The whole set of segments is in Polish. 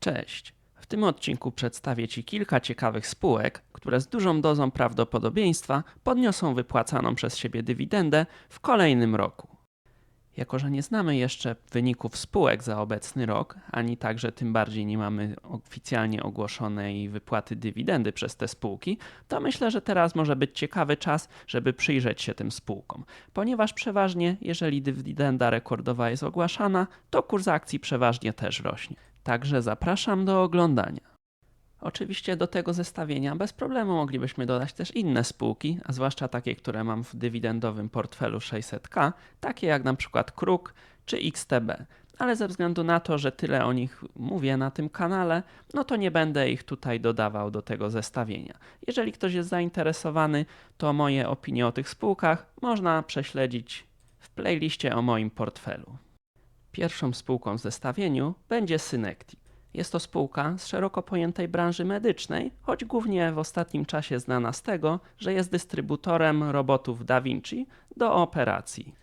Cześć. W tym odcinku przedstawię Ci kilka ciekawych spółek, które z dużą dozą prawdopodobieństwa podniosą wypłacaną przez siebie dywidendę w kolejnym roku. Jako, że nie znamy jeszcze wyników spółek za obecny rok, ani także tym bardziej nie mamy oficjalnie ogłoszonej wypłaty dywidendy przez te spółki, to myślę, że teraz może być ciekawy czas, żeby przyjrzeć się tym spółkom. Ponieważ przeważnie, jeżeli dywidenda rekordowa jest ogłaszana, to kurs akcji przeważnie też rośnie. Także zapraszam do oglądania. Oczywiście do tego zestawienia bez problemu moglibyśmy dodać też inne spółki, a zwłaszcza takie, które mam w dywidendowym portfelu 600k, takie jak na przykład Kruk czy XTB. Ale ze względu na to, że tyle o nich mówię na tym kanale, no to nie będę ich tutaj dodawał do tego zestawienia. Jeżeli ktoś jest zainteresowany, to moje opinie o tych spółkach można prześledzić w playliście o moim portfelu. Pierwszą spółką w zestawieniu będzie Synectic. Jest to spółka z szeroko pojętej branży medycznej, choć głównie w ostatnim czasie znana z tego, że jest dystrybutorem robotów Da Vinci do operacji.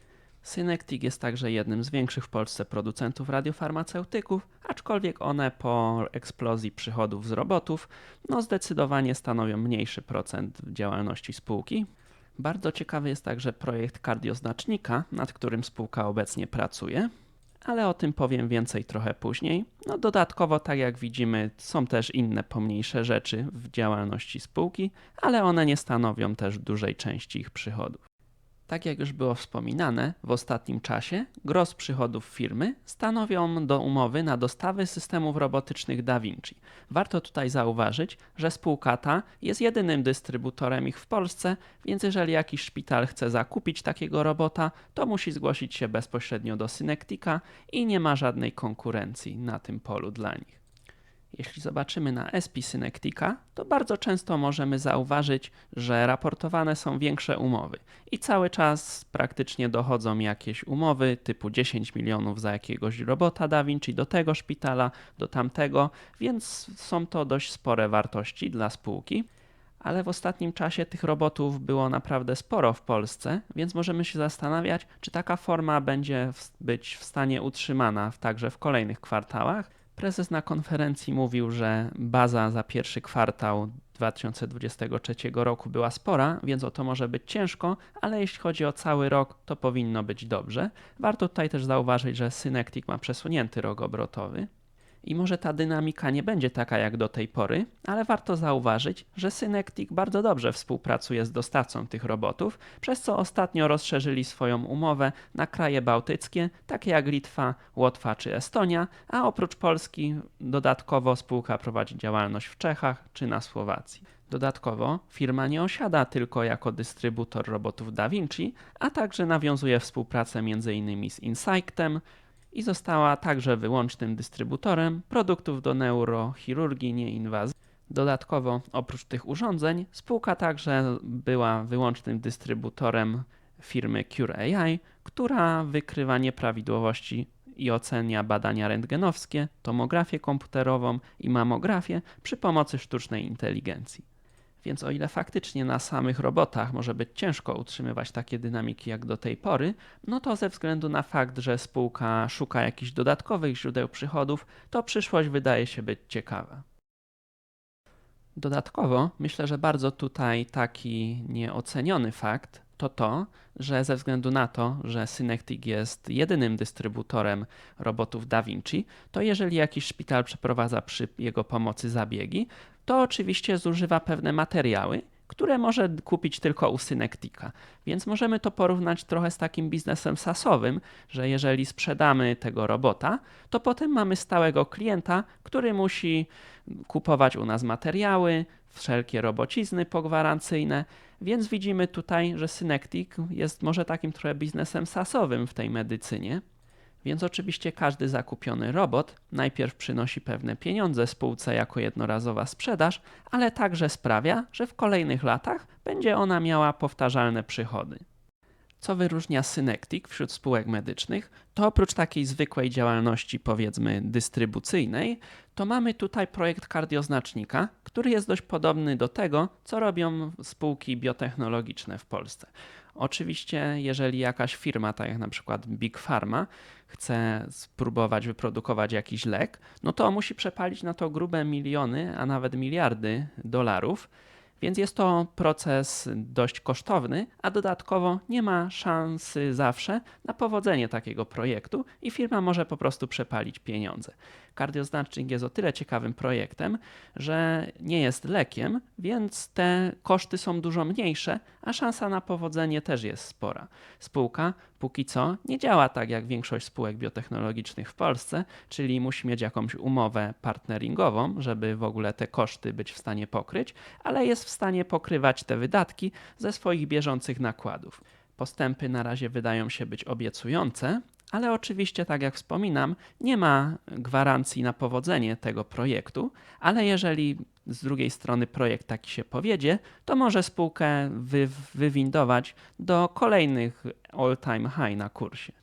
Synectic jest także jednym z większych w Polsce producentów radiofarmaceutyków, aczkolwiek one po eksplozji przychodów z robotów no zdecydowanie stanowią mniejszy procent działalności spółki. Bardzo ciekawy jest także projekt kardioznacznika, nad którym spółka obecnie pracuje ale o tym powiem więcej trochę później. No dodatkowo, tak jak widzimy, są też inne pomniejsze rzeczy w działalności spółki, ale one nie stanowią też dużej części ich przychodów. Tak jak już było wspominane, w ostatnim czasie gros przychodów firmy stanowią do umowy na dostawy systemów robotycznych Da Vinci. Warto tutaj zauważyć, że spółka ta jest jedynym dystrybutorem ich w Polsce, więc jeżeli jakiś szpital chce zakupić takiego robota, to musi zgłosić się bezpośrednio do Synectica i nie ma żadnej konkurencji na tym polu dla nich. Jeśli zobaczymy na SP Synectica, to bardzo często możemy zauważyć, że raportowane są większe umowy i cały czas praktycznie dochodzą jakieś umowy typu 10 milionów za jakiegoś robota Da Vinci do tego szpitala, do tamtego, więc są to dość spore wartości dla spółki. Ale w ostatnim czasie tych robotów było naprawdę sporo w Polsce, więc możemy się zastanawiać, czy taka forma będzie być w stanie utrzymana także w kolejnych kwartałach. Prezes na konferencji mówił, że baza za pierwszy kwartał 2023 roku była spora, więc o to może być ciężko, ale jeśli chodzi o cały rok, to powinno być dobrze. Warto tutaj też zauważyć, że Synectic ma przesunięty rok obrotowy. I może ta dynamika nie będzie taka jak do tej pory, ale warto zauważyć, że Synectic bardzo dobrze współpracuje z dostawcą tych robotów, przez co ostatnio rozszerzyli swoją umowę na kraje bałtyckie, takie jak Litwa, Łotwa czy Estonia, a oprócz Polski dodatkowo spółka prowadzi działalność w Czechach czy na Słowacji. Dodatkowo firma nie osiada tylko jako dystrybutor robotów Da Vinci, a także nawiązuje współpracę m.in. z Insightem, i została także wyłącznym dystrybutorem produktów do neurochirurgii nieinwazyjnej. Dodatkowo, oprócz tych urządzeń, spółka także była wyłącznym dystrybutorem firmy Cure AI, która wykrywa nieprawidłowości i ocenia badania rentgenowskie, tomografię komputerową i mamografię przy pomocy sztucznej inteligencji. Więc o ile faktycznie na samych robotach może być ciężko utrzymywać takie dynamiki jak do tej pory, no to ze względu na fakt, że spółka szuka jakichś dodatkowych źródeł przychodów, to przyszłość wydaje się być ciekawa. Dodatkowo myślę, że bardzo tutaj taki nieoceniony fakt to to, że ze względu na to, że Synectic jest jedynym dystrybutorem robotów Da Vinci, to jeżeli jakiś szpital przeprowadza przy jego pomocy zabiegi, to oczywiście zużywa pewne materiały, które może kupić tylko u Synectica. Więc możemy to porównać trochę z takim biznesem sasowym, że jeżeli sprzedamy tego robota, to potem mamy stałego klienta, który musi kupować u nas materiały, wszelkie robocizny pogwarancyjne, więc widzimy tutaj, że Synectic jest może takim trochę biznesem sasowym w tej medycynie. Więc oczywiście każdy zakupiony robot najpierw przynosi pewne pieniądze spółce jako jednorazowa sprzedaż, ale także sprawia, że w kolejnych latach będzie ona miała powtarzalne przychody. Co wyróżnia Synectic wśród spółek medycznych, to oprócz takiej zwykłej działalności, powiedzmy, dystrybucyjnej, to mamy tutaj projekt kardioznacznika, który jest dość podobny do tego, co robią spółki biotechnologiczne w Polsce. Oczywiście, jeżeli jakaś firma, tak jak na przykład Big Pharma, chce spróbować wyprodukować jakiś lek, no to musi przepalić na to grube miliony, a nawet miliardy dolarów. Więc jest to proces dość kosztowny, a dodatkowo nie ma szansy zawsze na powodzenie takiego projektu i firma może po prostu przepalić pieniądze. Cardioznacznik jest o tyle ciekawym projektem, że nie jest lekiem, więc te koszty są dużo mniejsze, a szansa na powodzenie też jest spora. Spółka póki co nie działa tak jak większość spółek biotechnologicznych w Polsce, czyli musi mieć jakąś umowę partneringową, żeby w ogóle te koszty być w stanie pokryć, ale jest w stanie pokrywać te wydatki ze swoich bieżących nakładów. Postępy na razie wydają się być obiecujące, ale oczywiście, tak jak wspominam, nie ma gwarancji na powodzenie tego projektu, ale jeżeli z drugiej strony projekt taki się powiedzie, to może spółkę wy, wywindować do kolejnych all-time high na kursie.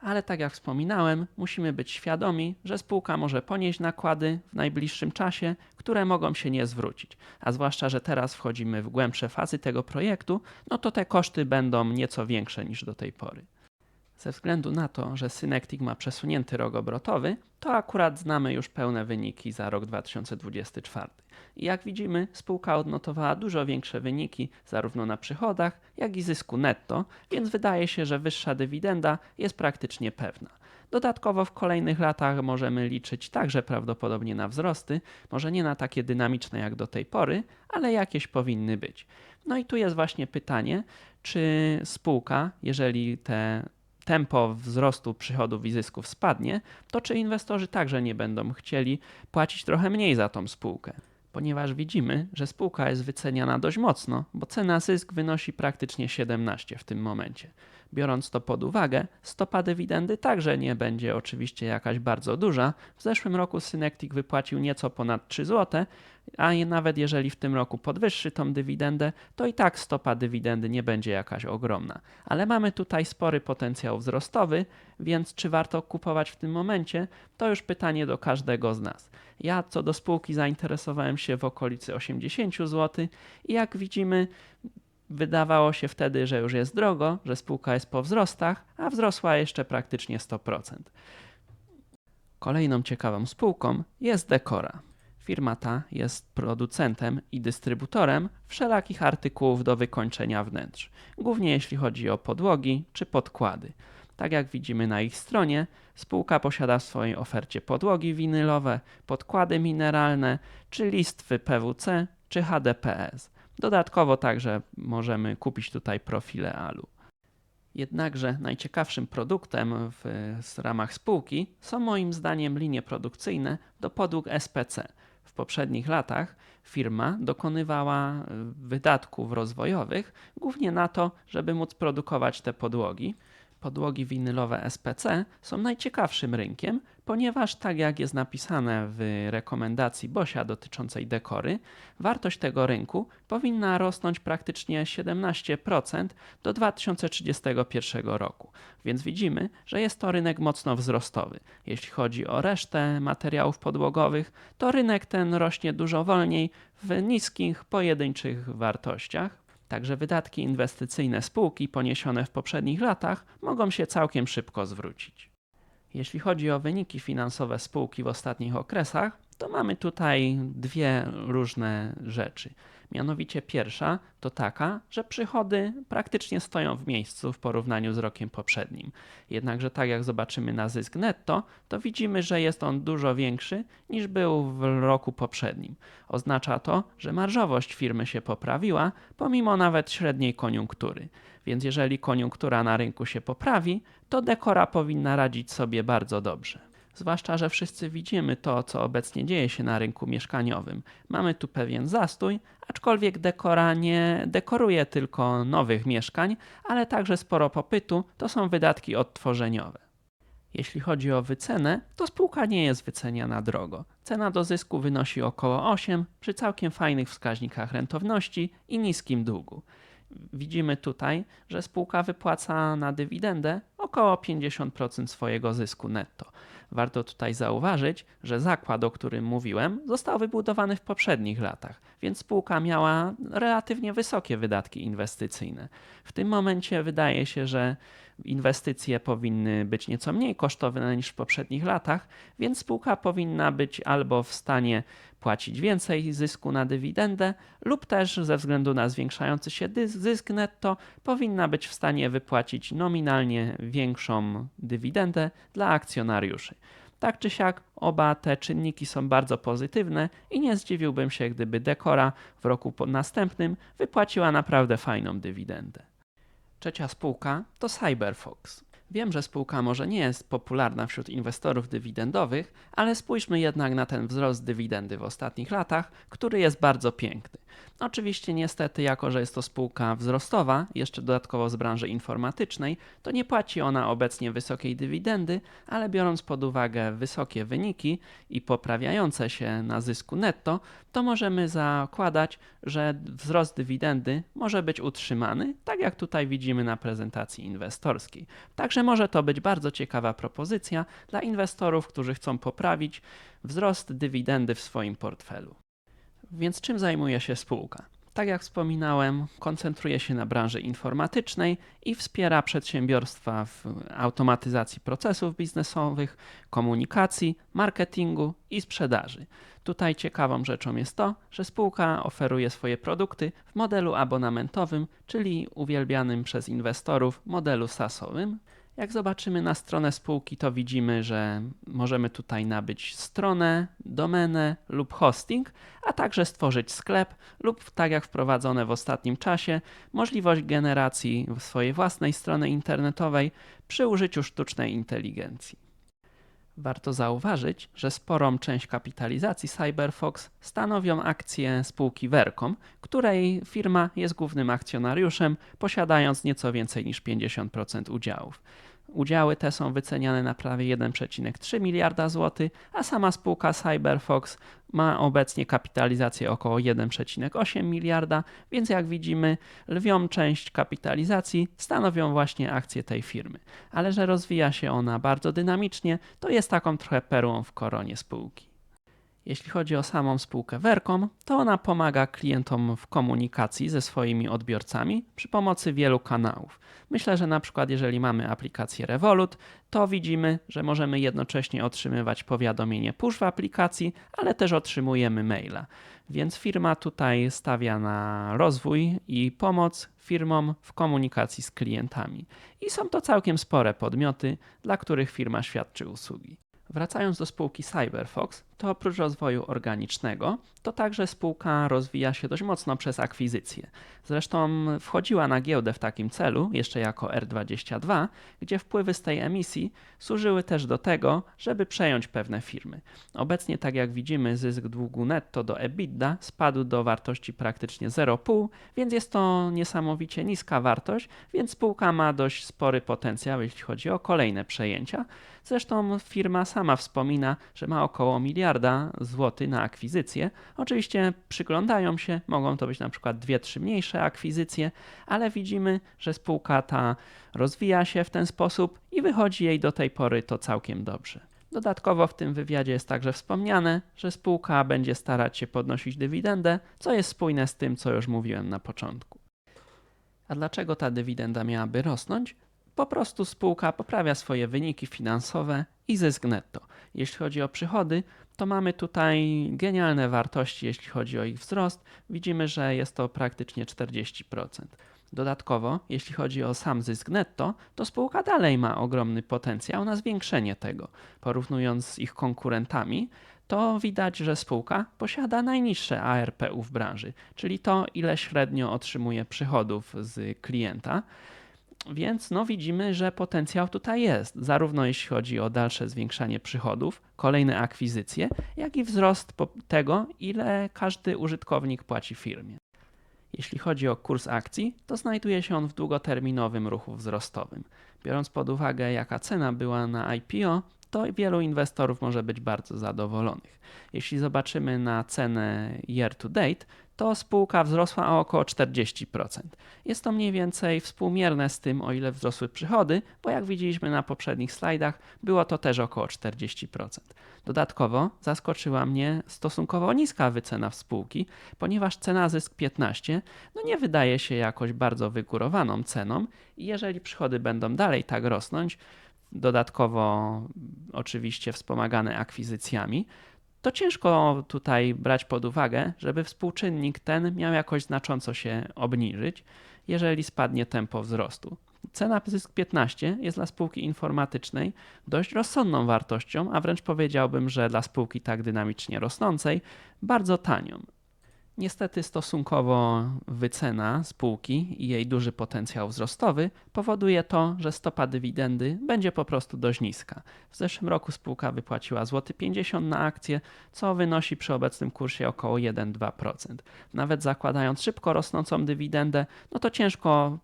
Ale tak jak wspominałem, musimy być świadomi, że spółka może ponieść nakłady w najbliższym czasie, które mogą się nie zwrócić. A zwłaszcza, że teraz wchodzimy w głębsze fazy tego projektu, no to te koszty będą nieco większe niż do tej pory. Ze względu na to, że Synectic ma przesunięty rok obrotowy, to akurat znamy już pełne wyniki za rok 2024. I jak widzimy, spółka odnotowała dużo większe wyniki zarówno na przychodach, jak i zysku netto, więc wydaje się, że wyższa dywidenda jest praktycznie pewna. Dodatkowo w kolejnych latach możemy liczyć także prawdopodobnie na wzrosty, może nie na takie dynamiczne jak do tej pory, ale jakieś powinny być. No i tu jest właśnie pytanie, czy spółka, jeżeli te tempo wzrostu przychodów i zysków spadnie, to czy inwestorzy także nie będą chcieli płacić trochę mniej za tą spółkę? Ponieważ widzimy, że spółka jest wyceniana dość mocno, bo cena zysk wynosi praktycznie 17 w tym momencie. Biorąc to pod uwagę, stopa dywidendy także nie będzie oczywiście jakaś bardzo duża. W zeszłym roku Synectic wypłacił nieco ponad 3 zł, a nawet jeżeli w tym roku podwyższy tą dywidendę, to i tak stopa dywidendy nie będzie jakaś ogromna. Ale mamy tutaj spory potencjał wzrostowy, więc czy warto kupować w tym momencie, to już pytanie do każdego z nas. Ja co do spółki zainteresowałem się w okolicy 80 zł i jak widzimy, Wydawało się wtedy, że już jest drogo, że spółka jest po wzrostach, a wzrosła jeszcze praktycznie 100%. Kolejną ciekawą spółką jest Decora. Firma ta jest producentem i dystrybutorem wszelakich artykułów do wykończenia wnętrz, głównie jeśli chodzi o podłogi czy podkłady. Tak jak widzimy na ich stronie, spółka posiada w swojej ofercie podłogi winylowe, podkłady mineralne, czy listwy PWC, czy HDPS. Dodatkowo także możemy kupić tutaj profile ALU. Jednakże najciekawszym produktem w, w ramach spółki są moim zdaniem linie produkcyjne do podłóg SPC. W poprzednich latach firma dokonywała wydatków rozwojowych głównie na to, żeby móc produkować te podłogi podłogi winylowe SPC są najciekawszym rynkiem, ponieważ tak jak jest napisane w rekomendacji Bosia dotyczącej dekory, wartość tego rynku powinna rosnąć praktycznie 17% do 2031 roku. Więc widzimy, że jest to rynek mocno wzrostowy. Jeśli chodzi o resztę materiałów podłogowych, to rynek ten rośnie dużo wolniej w niskich, pojedynczych wartościach. Także wydatki inwestycyjne spółki poniesione w poprzednich latach mogą się całkiem szybko zwrócić. Jeśli chodzi o wyniki finansowe spółki w ostatnich okresach, to mamy tutaj dwie różne rzeczy. Mianowicie pierwsza to taka, że przychody praktycznie stoją w miejscu w porównaniu z rokiem poprzednim. Jednakże tak jak zobaczymy na zysk netto, to widzimy, że jest on dużo większy niż był w roku poprzednim. Oznacza to, że marżowość firmy się poprawiła pomimo nawet średniej koniunktury. Więc jeżeli koniunktura na rynku się poprawi, to dekora powinna radzić sobie bardzo dobrze. Zwłaszcza, że wszyscy widzimy to, co obecnie dzieje się na rynku mieszkaniowym. Mamy tu pewien zastój, aczkolwiek dekora nie dekoruje tylko nowych mieszkań, ale także sporo popytu to są wydatki odtworzeniowe. Jeśli chodzi o wycenę, to spółka nie jest wyceniana drogo. Cena do zysku wynosi około 8 przy całkiem fajnych wskaźnikach rentowności i niskim długu. Widzimy tutaj, że spółka wypłaca na dywidendę około 50% swojego zysku netto Warto tutaj zauważyć, że zakład, o którym mówiłem, został wybudowany w poprzednich latach, więc spółka miała relatywnie wysokie wydatki inwestycyjne. W tym momencie wydaje się, że inwestycje powinny być nieco mniej kosztowne niż w poprzednich latach, więc spółka powinna być albo w stanie płacić więcej zysku na dywidendę, lub też ze względu na zwiększający się zysk netto powinna być w stanie wypłacić nominalnie większą dywidendę dla akcjonariuszy. Tak czy siak, oba te czynniki są bardzo pozytywne i nie zdziwiłbym się, gdyby Dekora w roku następnym wypłaciła naprawdę fajną dywidendę. Trzecia spółka to CyberFox. Wiem, że spółka może nie jest popularna wśród inwestorów dywidendowych, ale spójrzmy jednak na ten wzrost dywidendy w ostatnich latach, który jest bardzo piękny. Oczywiście, niestety, jako że jest to spółka wzrostowa, jeszcze dodatkowo z branży informatycznej, to nie płaci ona obecnie wysokiej dywidendy, ale biorąc pod uwagę wysokie wyniki i poprawiające się na zysku netto, to możemy zakładać, że wzrost dywidendy może być utrzymany, tak jak tutaj widzimy na prezentacji inwestorskiej. Także może to być bardzo ciekawa propozycja dla inwestorów, którzy chcą poprawić wzrost dywidendy w swoim portfelu. Więc czym zajmuje się spółka? Tak jak wspominałem, koncentruje się na branży informatycznej i wspiera przedsiębiorstwa w automatyzacji procesów biznesowych, komunikacji, marketingu i sprzedaży. Tutaj ciekawą rzeczą jest to, że spółka oferuje swoje produkty w modelu abonamentowym, czyli uwielbianym przez inwestorów modelu SaaS-owym. Jak zobaczymy na stronę spółki, to widzimy, że możemy tutaj nabyć stronę, domenę lub hosting, a także stworzyć sklep lub, tak jak wprowadzone w ostatnim czasie, możliwość generacji swojej własnej strony internetowej przy użyciu sztucznej inteligencji. Warto zauważyć, że sporą część kapitalizacji CyberFox stanowią akcje spółki Vercom, której firma jest głównym akcjonariuszem, posiadając nieco więcej niż 50% udziałów. Udziały te są wyceniane na prawie 1,3 miliarda złotych, a sama spółka CyberFox ma obecnie kapitalizację około 1,8 miliarda, więc jak widzimy, lwią część kapitalizacji stanowią właśnie akcje tej firmy. Ale że rozwija się ona bardzo dynamicznie, to jest taką trochę perłą w koronie spółki. Jeśli chodzi o samą spółkę Vercom, to ona pomaga klientom w komunikacji ze swoimi odbiorcami przy pomocy wielu kanałów. Myślę, że na przykład jeżeli mamy aplikację Revolut, to widzimy, że możemy jednocześnie otrzymywać powiadomienie push w aplikacji, ale też otrzymujemy maila. Więc firma tutaj stawia na rozwój i pomoc firmom w komunikacji z klientami. I są to całkiem spore podmioty, dla których firma świadczy usługi. Wracając do spółki CyberFox, to oprócz rozwoju organicznego, to także spółka rozwija się dość mocno przez akwizycje. Zresztą wchodziła na giełdę w takim celu, jeszcze jako R22, gdzie wpływy z tej emisji służyły też do tego, żeby przejąć pewne firmy. Obecnie, tak jak widzimy, zysk długu netto do EBITDA spadł do wartości praktycznie 0,5, więc jest to niesamowicie niska wartość, więc spółka ma dość spory potencjał, jeśli chodzi o kolejne przejęcia. Zresztą firma sama wspomina, że ma około miliarda złotych na akwizycje. Oczywiście przyglądają się, mogą to być na przykład dwie, trzy mniejsze akwizycje, ale widzimy, że spółka ta rozwija się w ten sposób i wychodzi jej do tej pory to całkiem dobrze. Dodatkowo w tym wywiadzie jest także wspomniane, że spółka będzie starać się podnosić dywidendę, co jest spójne z tym, co już mówiłem na początku. A dlaczego ta dywidenda miałaby rosnąć? Po prostu spółka poprawia swoje wyniki finansowe i zysk netto. Jeśli chodzi o przychody, to mamy tutaj genialne wartości, jeśli chodzi o ich wzrost. Widzimy, że jest to praktycznie 40%. Dodatkowo, jeśli chodzi o sam zysk netto, to spółka dalej ma ogromny potencjał na zwiększenie tego. Porównując z ich konkurentami, to widać, że spółka posiada najniższe ARPU w branży, czyli to, ile średnio otrzymuje przychodów z klienta. Więc no widzimy, że potencjał tutaj jest, zarówno jeśli chodzi o dalsze zwiększanie przychodów, kolejne akwizycje, jak i wzrost tego, ile każdy użytkownik płaci firmie. Jeśli chodzi o kurs akcji, to znajduje się on w długoterminowym ruchu wzrostowym. Biorąc pod uwagę, jaka cena była na IPO, to wielu inwestorów może być bardzo zadowolonych. Jeśli zobaczymy na cenę year to date, to spółka wzrosła o około 40%. Jest to mniej więcej współmierne z tym, o ile wzrosły przychody, bo jak widzieliśmy na poprzednich slajdach, było to też około 40%. Dodatkowo zaskoczyła mnie stosunkowo niska wycena spółki, ponieważ cena zysk 15 no nie wydaje się jakoś bardzo wygórowaną ceną i jeżeli przychody będą dalej tak rosnąć, dodatkowo oczywiście wspomagane akwizycjami, to ciężko tutaj brać pod uwagę, żeby współczynnik ten miał jakoś znacząco się obniżyć, jeżeli spadnie tempo wzrostu. Cena zysk 15 jest dla spółki informatycznej dość rozsądną wartością, a wręcz powiedziałbym, że dla spółki tak dynamicznie rosnącej bardzo tanią. Niestety stosunkowo wycena spółki i jej duży potencjał wzrostowy powoduje to, że stopa dywidendy będzie po prostu dość niska. W zeszłym roku spółka wypłaciła złoty 50 na akcję, co wynosi przy obecnym kursie około 1-2%. Nawet zakładając szybko rosnącą dywidendę, no to ciężko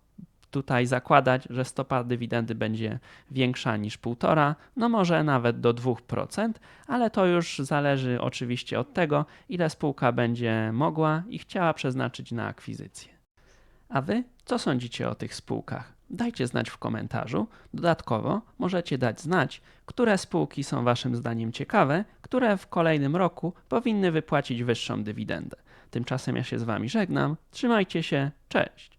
tutaj zakładać, że stopa dywidendy będzie większa niż 1,5, no może nawet do 2%, ale to już zależy oczywiście od tego, ile spółka będzie mogła i chciała przeznaczyć na akwizycję. A wy co sądzicie o tych spółkach? Dajcie znać w komentarzu. Dodatkowo możecie dać znać, które spółki są waszym zdaniem ciekawe, które w kolejnym roku powinny wypłacić wyższą dywidendę. Tymczasem ja się z wami żegnam. Trzymajcie się. Cześć.